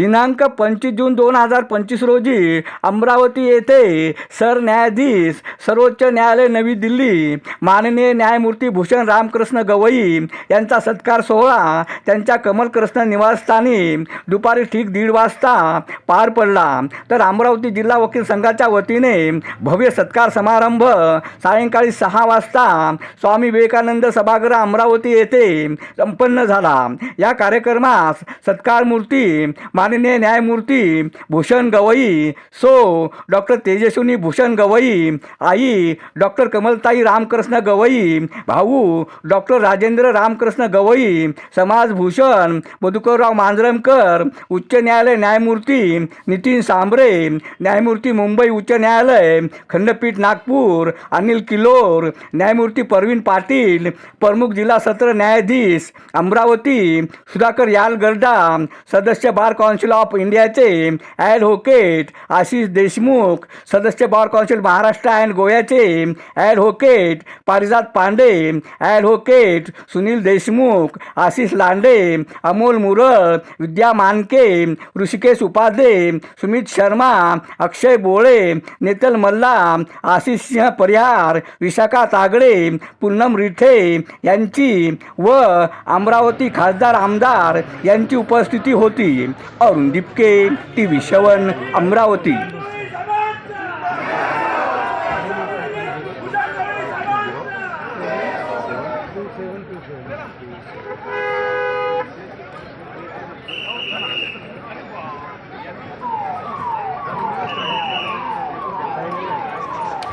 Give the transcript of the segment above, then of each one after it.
दिनांक पंचवीस जून दोन हजार पंचवीस रोजी अमरावती येथे सरन्यायाधीश सर्वोच्च न्यायालय नवी दिल्ली माननीय न्यायमूर्ती भूषण रामकृष्ण गवई यांचा सत्कार सोहळा त्यांच्या कमलकृष्ण निवासस्थानी दुपारी ठीक दीड वाजता पार पडला. तर अमरावती जिल्हा वकील संघाच्या वतीने भव्य सत्कार समारंभ सायंकाळी सहा वाजता स्वामी विवेकानंद सभागृह अमरावती येथे संपन्न झाला. या कार्यक्रमास सत्कार मूर्ती माननीय न्यायमूर्ती भूषण गवई सो डॉक्टर तेजस्विनी भूषण गवई आई डॉक्टर कमलताई रामकृष्ण गवई भाऊ डॉक्टर राजेंद्र रामकृष्ण गवई समाजभूषण मधुकरराव मांजरमकर उच्च न्यायालय न्यायमूर्ती नितीन सांबरे न्यायमूर्ती मुंबई उच्च न्यायालय खंडपीठ नागपूर अनिल किलोर न्यायमूर्ती परवीन पाटील प्रमुख जिल्हा सत्र न्यायाधीश अमरावती सुधाकर यालगर्डा सदस्य बार काउन्सिल ऑफ इंडियाचे ॲडव्होकेट आशिष देशमुख सदस्य बार काउन्सिल महाराष्ट्र अँड गोव्याचे ॲडव्होकेट पारिजात पांडे ॲडव्होकेट सुनील देशमुख आशिष लांडे अमोल मुरळ विद्या मानके ऋषिकेश उपाध्ये सुमित शर्मा अक्षय बोळे नेतल मल्ला आशिष सिंह परिहार विशाखा तागडे पूनम रिठे यांची व अमरावती खासदार आमदार यांची उपस्थिती होती. अरुण दिपके टी व्ही शवन अमरावती.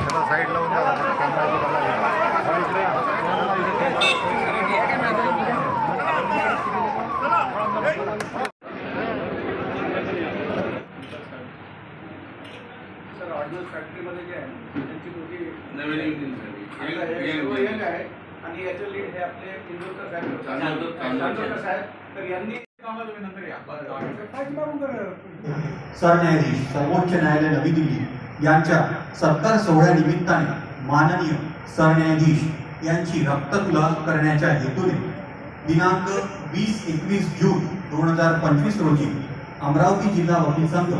त्याला सर ऑडिओ फॅक्टरीमध्ये जे आहे त्यांची नवीन इंजिन हे आहे आणि याचे लीड हे आपले इंदोरकर साहेब. चांदोरकर- तर यांनी. सरन्यायाधीश सर्वोच्च न्यायालय नवी दिल्ली. यांच्या सत्कार सोहळ्यानिमित्ताने माननीय सरन्यायाधीश यांची रक्ततुला करण्याच्या हेतूने दिनांक वीस एकवीस जून दोन हजार पंचवीस रोजी अमरावती जिल्हा वकील संघ